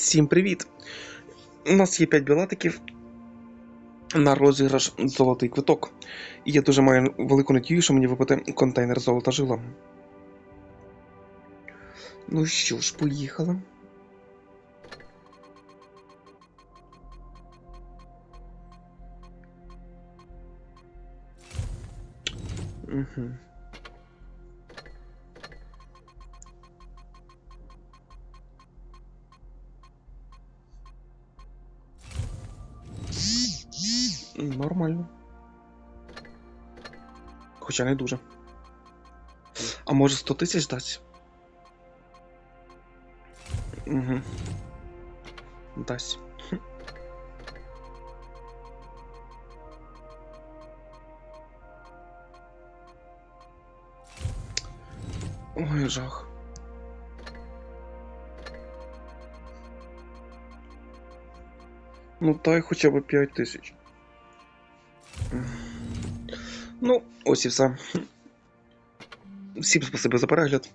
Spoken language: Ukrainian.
Всім привіт! У нас є 5 білетиків на розіграш золотий квиток. І я дуже маю велику надію, що мені випаде контейнер золота жила. Ну що ж, поїхали. Угу. Нормально. Хоча не дуже. А може 100 тисяч дасть? Угу. Дасть. Ой, жах. Ну дай хоча б 5 тисяч. Ну, ось і все. Всім спасибо за перегляд.